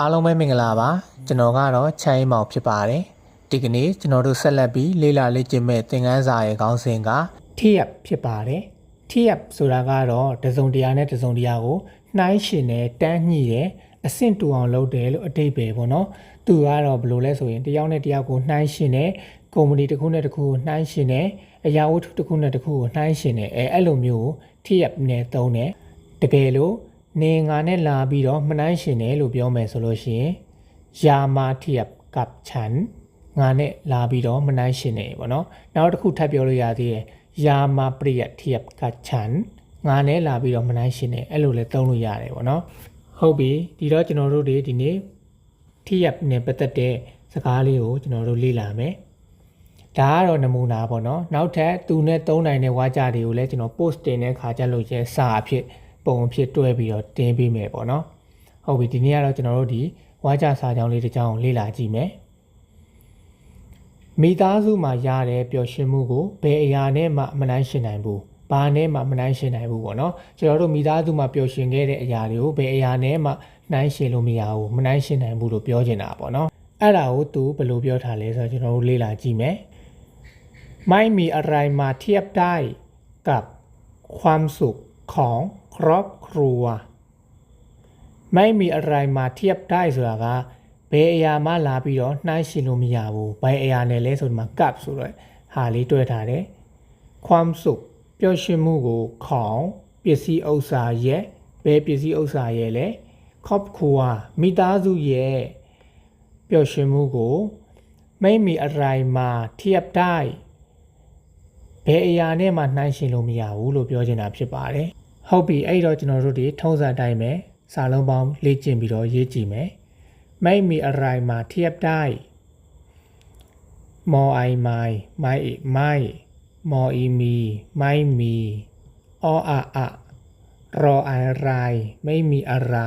အားလုံးပဲမင်္ဂလာပါကျွန်တော်ကတော့ချမ်းအေးမောင်ဖြစ်ပါတယ်ဒီကနေ့ကျွန်တော်တို့ဆက်လက်ပြီးလေ့လာလေ့ကျင့်မဲ့သင်ခန်းစာရဲ့ခေါင်းစဉ်ကထိရဖြစ်ပါတယ်ထိရဆိုတာကတော့တစုံတရာနဲ့တစုံတရာကိုနှိုင်းရှင်နဲ့တန်းညှိတယ်အဆင့်တူအောင်လုပ်တယ်လို့အတိတ်ပဲပေါ့နော်သူကတော့ဘယ်လိုလဲဆိုရင်တယောက်နဲ့တယောက်ကိုနှိုင်းရှင်တယ်ကုမ္ပဏီတစ်ခုနဲ့တစ်ခုကိုနှိုင်းရှင်တယ်အရာဝတ္ထုတစ်ခုနဲ့တစ်ခုကိုနှိုင်းရှင်တယ်အဲအဲ့လိုမျိုးကိုထိရနဲ့သုံးတယ်တကယ်လို့ နေငါနဲ့လာပြီးတော့မနှိုင်းရှင်တယ်လို့ပြောမယ်ဆိုလို့ရှိရင်ယာမာတိယကပ်ချန်ငါနဲ့လာပြီးတော့မနှိုင်းရှင်တယ်ပေါ့နော်နောက်တစ်ခုထပ်ပြောလို့ရသေးတယ်ယာမာပရိယတိယကပ်ချန်ငါနဲ့လာပြီးတော့မနှိုင်းရှင်တယ်အဲ့လိုလဲသုံးလို့ရတယ်ပေါ့နော်ဟုတ်ပြီဒီတော့ကျွန်တော်တို့တွေဒီနေ့တိယနဲ့ပတ်သက်တဲ့စကားလေးကိုကျွန်တော်တို့လေ့လာမယ်ဒါကတော့နမူနာပေါ့နော်နောက်ထပ်သူနဲ့သုံးနိုင်တဲ့ဝါကြတွေကိုလည်းကျွန်တော် post တင်တဲ့ခါကျလို့ရဲစာအဖြစ် ပုံအဖြစ်တွဲပြီးတော့တင်ပေးမယ်ပေါ့နော်ဟုတ်ပြီဒီနေ့ကတော့ကျွန်တော်တို့ဒီဝါကြစာကြောင်းလေးတစ်ကြောင်းကိုလေ့လာကြည့်မယ်မိသားစုမှာရတဲ့ပျော်ရွှင်မှုကိုဘယ်အရာနဲ့မှမနိုင်ရှင်နိုင်ဘူးဘာနဲ့မှမနိုင်ရှင်နိုင်ဘူးပေါ့နော်ကျွန်တော်တို့မိသားစုမှာပျော်ရွှင်ခဲ့တဲ့အရာတွေကိုဘယ်အရာနဲ့မှနိုင်ရှင်လို့မရဘူးမနိုင်ရှင်နိုင်ဘူးလို့ပြောချင်တာပေါ့နော်အဲ့ဒါကိုသူဘယ်လိုပြောထားလဲဆိုတော့ကျွန်တော်တို့လေ့လာကြည့်မယ်ไม่มีอะไรมาเทียบได้กับความสุขของ ครอบครัว ไม่มีอะไรมาเทียบได้ဆိုတာကဘယ်အရာမှလာပြီးတော့နှိုင်းရှင်လို့မရဘူးဘယ်အရာနဲ့လဲဆိုဒီမှာ gap ဆိုတော့ဟာလေးတွဲထားတယ်ความสุขပျော်ရွှင်မှုကိုခေါင်ပစ္စည်းဥစ္စာရဲ့ဘယ်ပစ္စည်းဥစ္စာရဲ့လဲครอบครัวမိသားစုရဲ့ပျော်ရွှင်မှုကိုไม่มีอะไรมาเทียบได้ဘယ်အရာနဲ့မှနှိုင်းရှင်လို့မရဘူးလို့ပြောချင်တာဖြစ်ပါတယ် ဟုတ်ပြီအဲ့တော့ကျွန်တော်တို့ဒီထုံးစံတိုင်းပဲစာလုံးပေါင်းလေ့ကျင့်ပြီးတော့ရေးကြည့်မယ်ไม่มีอะไรมาเทียบได้มอไอไม่ไม่ไม่มออีมี ไม่มีออะอะรอไอไรไม่มีอะไร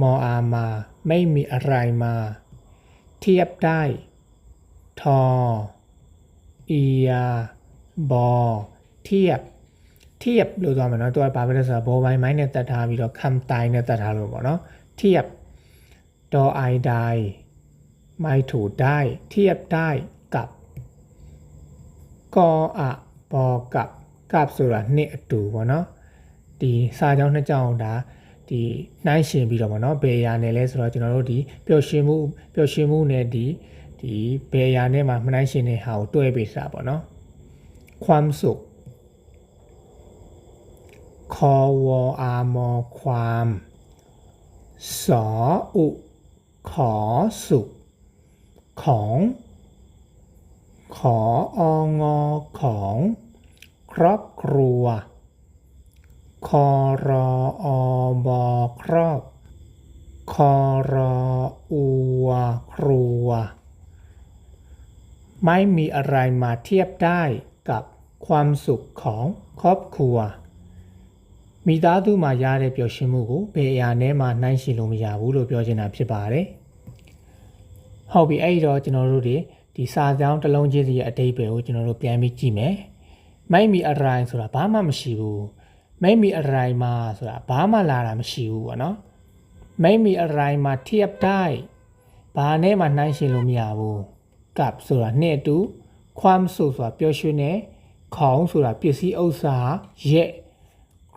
มออามา ไม่มีอะไรมา เทียบได้ ทอ อียา บอ เทียบ tip လို့ဆိုရမယ်နော်သူကဘာပဲလဲဆိုတော့ဘောပိုင်းမိုင်းနဲ့တတ်ထားပြီးတော့ cam time နဲ့တတ်ထားလို့ပေါ့နော် tip do i die my to die tip die ကပ်ကောအဘောကပ်ကပ်ဆိုတာနှစ်အတူပေါ့နော်ဒီစာကြောင်းနှစ်ကြောင်းဒါဒီနှိုင်းရှင်ပြီးတော့ဗောနော်ဘယ်ရာနယ်လဲဆိုတော့ကျွန်တော်တို့ဒီပျော်ရွှင်မှုပျော်ရွှင်မှုနဲ့ဒီဒီဘယ်ရာနယ်မှာမနှိုင်းရှင်တဲ့ဟာကိုတွဲပေးစားဗောနော်ခွမ်ဆုတ် คอวออามอความสออุขอสุข ของ ขอองอของ ครอบครัว คอรออบอครอบ คอรออัวครัว ไม่มีอะไรมาเทียบได้กับความสุขของครอบครัว မိသားစုမှာရတဲ့ပျော်ရွှင်မှုကိုဘယ်အရာနဲ့မှနှိုင်းယှဉ်လို့မရဘူးလို့ပြောချင်တာဖြစ်ပါတယ်။ဟုတ်ပြီအဲ့ဒီတော့ကျွန်တော်တို့တွေဒီစာကြောင်းတစ်လုံးချင်းစီရဲ့အတိတ်ပဲကိုကျွန်တော်တို့ပြန်ပြီးကြည့်မယ်။မိုက်မီအရိုင်းဆိုတာဘာမှမရှိဘူး။မိုက်မီအရိုင်းမှာဆိုတာဘာမှလာတာမရှိဘူးပေါ့နော်။မိုက်မီအရိုင်းမှာเทียบได้ဘာနဲ့မှနှိုင်းယှဉ်လို့မရဘူး။ကပ်ဆိုတာနှစ်အတူความสุขဆိုတာပျော်ရွှင်တဲ့ခေါင်းဆိုတာပစ္စည်းဥစ္စာရဲ့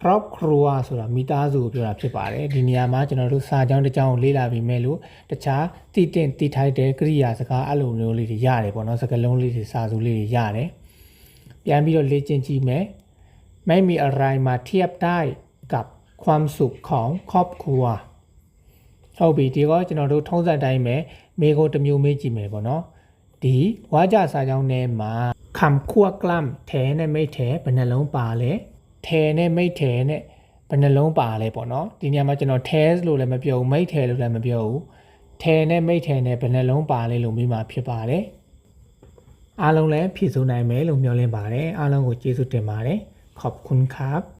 ครอบครัวဆိုတာမိသားစုကိုပြောတာဖြစ်ပါတယ်ဒီနေရာမှာကျွန်တော်တို့စာကြောင်းတစ်ကြောင်းကိုလေ့လာပြီးမဲ့လို့တခြားတည်တင်တည်ထိုက်တဲ့ကရိယာစကားအဲ့လိုမျိုးလေးတွေရတယ်ပေါ့နော်စကားလုံးလေးတွေစာစုလေးတွေရတယ်ပြန်ပြီးတော့လေ့ကျင့်ကြည့်မယ်ไม่มีอะไรมาเทียบได้กับความสุขของครอบครัวဟုတ်ပြီဒီတော့ကျွန်တော်တို့ထုံးစံတိုင်းပဲမေကိုတစ်မျိုးမေးကြည့်မယ်ပေါ့နော်ဒီဝါကြစာကြောင်းထဲမှာคำคั่วกล้ำแถနဲ့မိတ်แถဘယ်နှလုံးပါလဲ ထဲနဲ့မိတ်ထဲနဲ့ဘယ်နှလုံးပါလဲပေါ့နော်ဒီနေရာမှာကျွန်တော်ထဲလို့လည်းမပြောဘူးမိတ်ထဲလို့လည်းမပြောဘူးထဲနဲ့မိတ်ထဲနဲ့ဘယ်နှလုံးပါလဲလို့မိမှာဖြစ်ပါတယ်အားလုံးလည်းဖြည့်ဆို့နိုင်မယ်လို့မျှော်လင့်ပါတယ်အားလုံးကိုကျေးဇူးတင်ပါတယ်ขอบคุณครับ